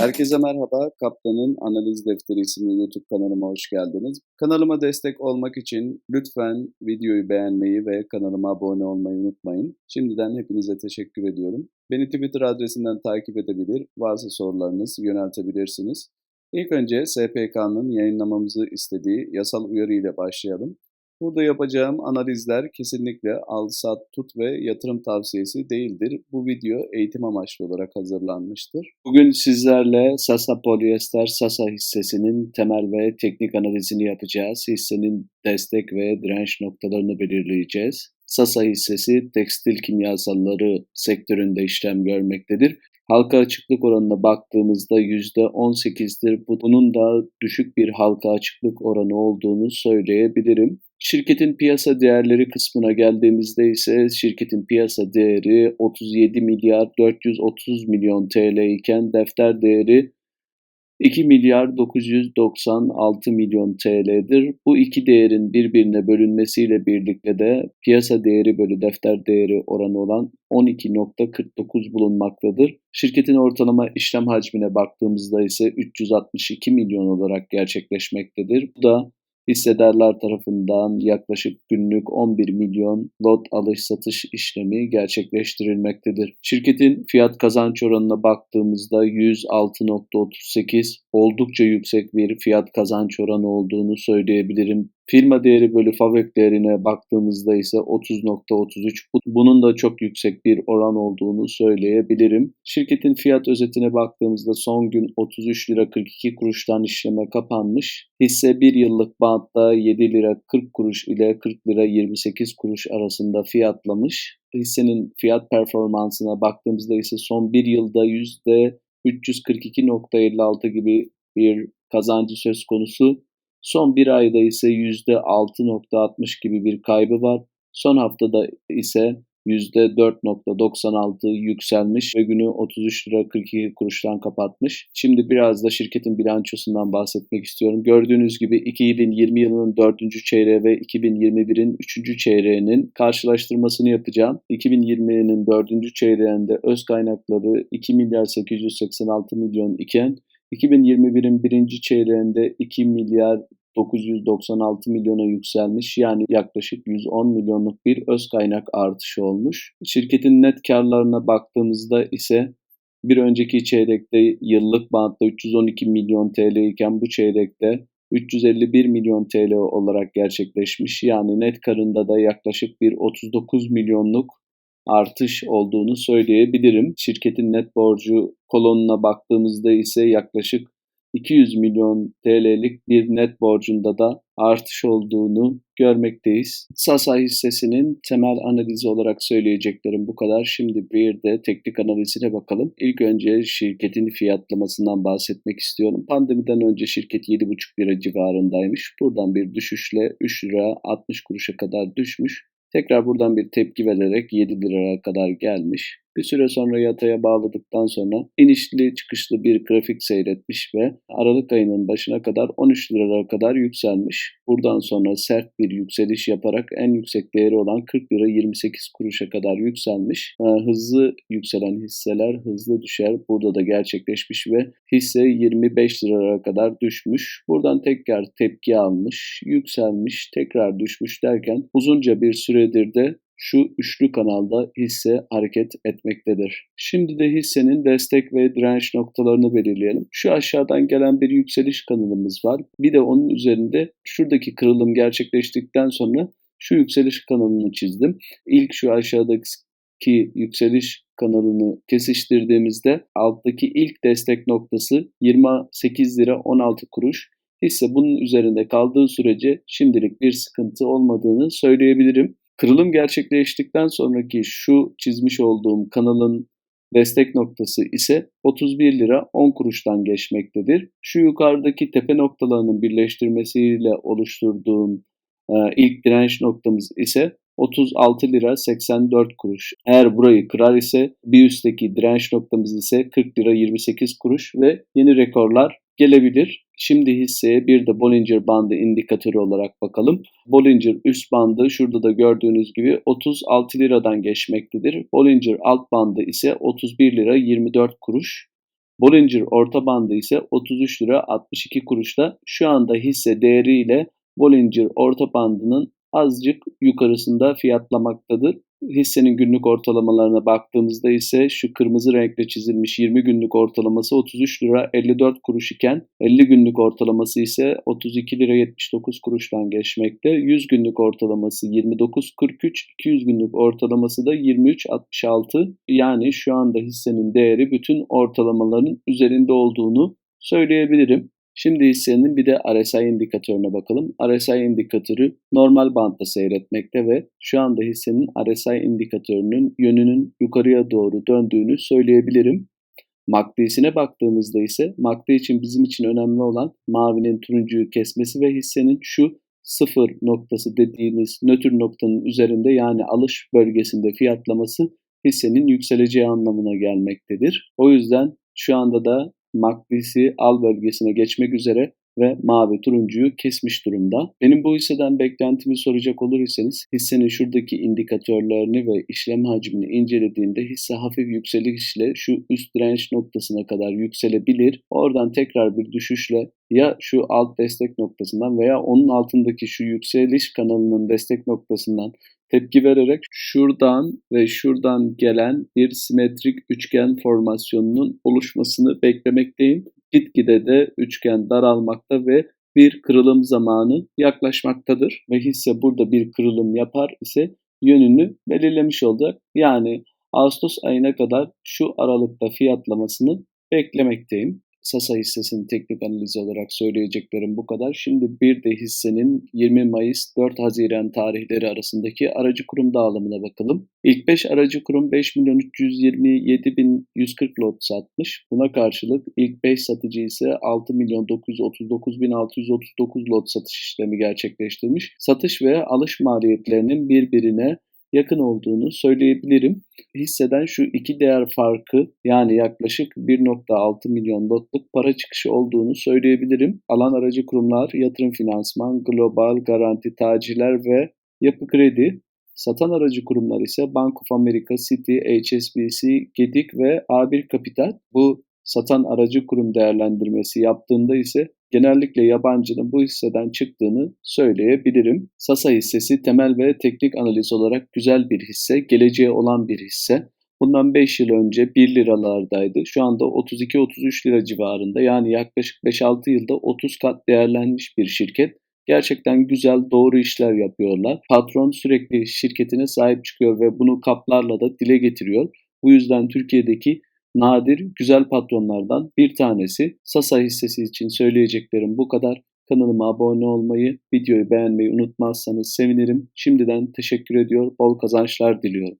Herkese merhaba. Kaptan'ın Analiz Defteri isimli YouTube kanalıma hoş geldiniz. Kanalıma destek olmak için lütfen videoyu beğenmeyi ve kanalıma abone olmayı unutmayın. Şimdiden hepinize teşekkür ediyorum. Beni Twitter adresinden takip edebilir, varsa sorularınız yöneltebilirsiniz. İlk önce SPK'nın yayınlamamızı istediği yasal uyarı ile başlayalım. Burada yapacağım analizler kesinlikle al, sat, tut ve yatırım tavsiyesi değildir. Bu video eğitim amaçlı olarak hazırlanmıştır. Bugün sizlerle Sasa Polyester Sasa hissesinin temel ve teknik analizini yapacağız. Hissenin destek ve direnç noktalarını belirleyeceğiz. Sasa hissesi tekstil kimyasalları sektöründe işlem görmektedir. Halka açıklık oranına baktığımızda %18'dir. Bunun da düşük bir halka açıklık oranı olduğunu söyleyebilirim. Şirketin piyasa değerleri kısmına geldiğimizde ise şirketin piyasa değeri 37 milyar 430 milyon TL iken defter değeri 2 milyar 996 milyon TL'dir. Bu iki değerin birbirine bölünmesiyle birlikte de piyasa değeri bölü defter değeri oranı olan 12.49 bulunmaktadır. Şirketin ortalama işlem hacmine baktığımızda ise 362 milyon olarak gerçekleşmektedir. Bu da hissedarlar tarafından yaklaşık günlük 11 milyon lot alış satış işlemi gerçekleştirilmektedir. Şirketin fiyat kazanç oranına baktığımızda 106.38 oldukça yüksek bir fiyat kazanç oranı olduğunu söyleyebilirim. Firma değeri bölü fabrik değerine baktığımızda ise 30.33. Bunun da çok yüksek bir oran olduğunu söyleyebilirim. Şirketin fiyat özetine baktığımızda son gün 33 lira 42 kuruştan işleme kapanmış. Hisse 1 yıllık bantta 7 lira 40 kuruş ile 40 lira 28 kuruş arasında fiyatlamış. Hissenin fiyat performansına baktığımızda ise son 1 yılda %342.56 gibi bir kazancı söz konusu. Son bir ayda ise %6.60 gibi bir kaybı var. Son haftada ise %4.96 yükselmiş ve günü 33 lira 42 kuruştan kapatmış. Şimdi biraz da şirketin bilançosundan bahsetmek istiyorum. Gördüğünüz gibi 2020 yılının 4. çeyreği ve 2021'in 3. çeyreğinin karşılaştırmasını yapacağım. 2020'nin 4. çeyreğinde öz kaynakları 2 milyar 886 milyon iken 2021'in birinci çeyreğinde 2 milyar 996 milyona yükselmiş yani yaklaşık 110 milyonluk bir öz kaynak artışı olmuş. Şirketin net karlarına baktığımızda ise bir önceki çeyrekte yıllık bantta 312 milyon TL iken bu çeyrekte 351 milyon TL olarak gerçekleşmiş. Yani net karında da yaklaşık bir 39 milyonluk artış olduğunu söyleyebilirim. Şirketin net borcu kolonuna baktığımızda ise yaklaşık 200 milyon TL'lik bir net borcunda da artış olduğunu görmekteyiz. Sasa hissesinin temel analizi olarak söyleyeceklerim bu kadar. Şimdi bir de teknik analizine bakalım. İlk önce şirketin fiyatlamasından bahsetmek istiyorum. Pandemiden önce şirket 7,5 lira civarındaymış. Buradan bir düşüşle 3 lira 60 kuruşa kadar düşmüş. Tekrar buradan bir tepki vererek 7 liraya kadar gelmiş. Bir süre sonra yataya bağladıktan sonra inişli çıkışlı bir grafik seyretmiş ve Aralık ayının başına kadar 13 liralara kadar yükselmiş. Buradan sonra sert bir yükseliş yaparak en yüksek değeri olan 40 lira 28 kuruşa kadar yükselmiş. Ee, hızlı yükselen hisseler hızlı düşer. Burada da gerçekleşmiş ve hisse 25 liralara kadar düşmüş. Buradan tekrar tepki almış, yükselmiş, tekrar düşmüş derken uzunca bir süredir de şu üçlü kanalda hisse hareket etmektedir. Şimdi de hissenin destek ve direnç noktalarını belirleyelim. Şu aşağıdan gelen bir yükseliş kanalımız var. Bir de onun üzerinde şuradaki kırılım gerçekleştikten sonra şu yükseliş kanalını çizdim. İlk şu aşağıdaki yükseliş kanalını kesiştirdiğimizde alttaki ilk destek noktası 28 lira 16 kuruş. Hisse bunun üzerinde kaldığı sürece şimdilik bir sıkıntı olmadığını söyleyebilirim. Kırılım gerçekleştikten sonraki şu çizmiş olduğum kanalın destek noktası ise 31 lira 10 kuruştan geçmektedir. Şu yukarıdaki tepe noktalarının birleştirmesiyle oluşturduğum e, ilk direnç noktamız ise 36 lira 84 kuruş. Eğer burayı kırar ise bir üstteki direnç noktamız ise 40 lira 28 kuruş ve yeni rekorlar gelebilir. Şimdi hisseye bir de Bollinger bandı indikatörü olarak bakalım. Bollinger üst bandı şurada da gördüğünüz gibi 36 liradan geçmektedir. Bollinger alt bandı ise 31 lira 24 kuruş. Bollinger orta bandı ise 33 lira 62 kuruşta. Şu anda hisse değeriyle Bollinger orta bandının azıcık yukarısında fiyatlamaktadır. Hissenin günlük ortalamalarına baktığımızda ise şu kırmızı renkle çizilmiş 20 günlük ortalaması 33 lira 54 kuruş iken 50 günlük ortalaması ise 32 lira 79 kuruştan geçmekte. 100 günlük ortalaması 29.43, 200 günlük ortalaması da 23.66. Yani şu anda hissenin değeri bütün ortalamaların üzerinde olduğunu söyleyebilirim. Şimdi hissenin bir de RSI indikatörüne bakalım. RSI indikatörü normal bantta seyretmekte ve şu anda hissenin RSI indikatörünün yönünün yukarıya doğru döndüğünü söyleyebilirim. MACD'sine baktığımızda ise MACD için bizim için önemli olan mavinin turuncuyu kesmesi ve hissenin şu sıfır noktası dediğimiz nötr noktanın üzerinde yani alış bölgesinde fiyatlaması hissenin yükseleceği anlamına gelmektedir. O yüzden şu anda da MACD'si al bölgesine geçmek üzere ve mavi turuncuyu kesmiş durumda. Benim bu hisseden beklentimi soracak olur iseniz hissenin şuradaki indikatörlerini ve işlem hacmini incelediğinde hisse hafif yükselişle şu üst direnç noktasına kadar yükselebilir. Oradan tekrar bir düşüşle ya şu alt destek noktasından veya onun altındaki şu yükseliş kanalının destek noktasından tepki vererek şuradan ve şuradan gelen bir simetrik üçgen formasyonunun oluşmasını beklemekteyim. Gitgide de üçgen daralmakta ve bir kırılım zamanı yaklaşmaktadır ve hisse burada bir kırılım yapar ise yönünü belirlemiş olacak. Yani Ağustos ayına kadar şu aralıkta fiyatlamasını beklemekteyim. Sasa hissesinin teknik analizi olarak söyleyeceklerim bu kadar. Şimdi bir de hissenin 20 Mayıs 4 Haziran tarihleri arasındaki aracı kurum dağılımına bakalım. İlk 5 aracı kurum 5 milyon 327 bin 140 lot satmış. Buna karşılık ilk 5 satıcı ise 6 milyon 939 bin 639 lot satış işlemi gerçekleştirmiş. Satış ve alış maliyetlerinin birbirine yakın olduğunu söyleyebilirim. Hisseden şu iki değer farkı yani yaklaşık 1.6 milyon lotluk para çıkışı olduğunu söyleyebilirim. Alan aracı kurumlar, yatırım finansman, global, garanti, tacirler ve yapı kredi. Satan aracı kurumlar ise Bank of America, Citi, HSBC, Gedik ve A1 Kapital. Bu satan aracı kurum değerlendirmesi yaptığında ise genellikle yabancının bu hisseden çıktığını söyleyebilirim. Sasa hissesi temel ve teknik analiz olarak güzel bir hisse, geleceğe olan bir hisse. Bundan 5 yıl önce 1 liralardaydı. Şu anda 32-33 lira civarında yani yaklaşık 5-6 yılda 30 kat değerlenmiş bir şirket. Gerçekten güzel, doğru işler yapıyorlar. Patron sürekli şirketine sahip çıkıyor ve bunu kaplarla da dile getiriyor. Bu yüzden Türkiye'deki nadir, güzel patronlardan bir tanesi. Sasa hissesi için söyleyeceklerim bu kadar. Kanalıma abone olmayı, videoyu beğenmeyi unutmazsanız sevinirim. Şimdiden teşekkür ediyor, bol kazançlar diliyorum.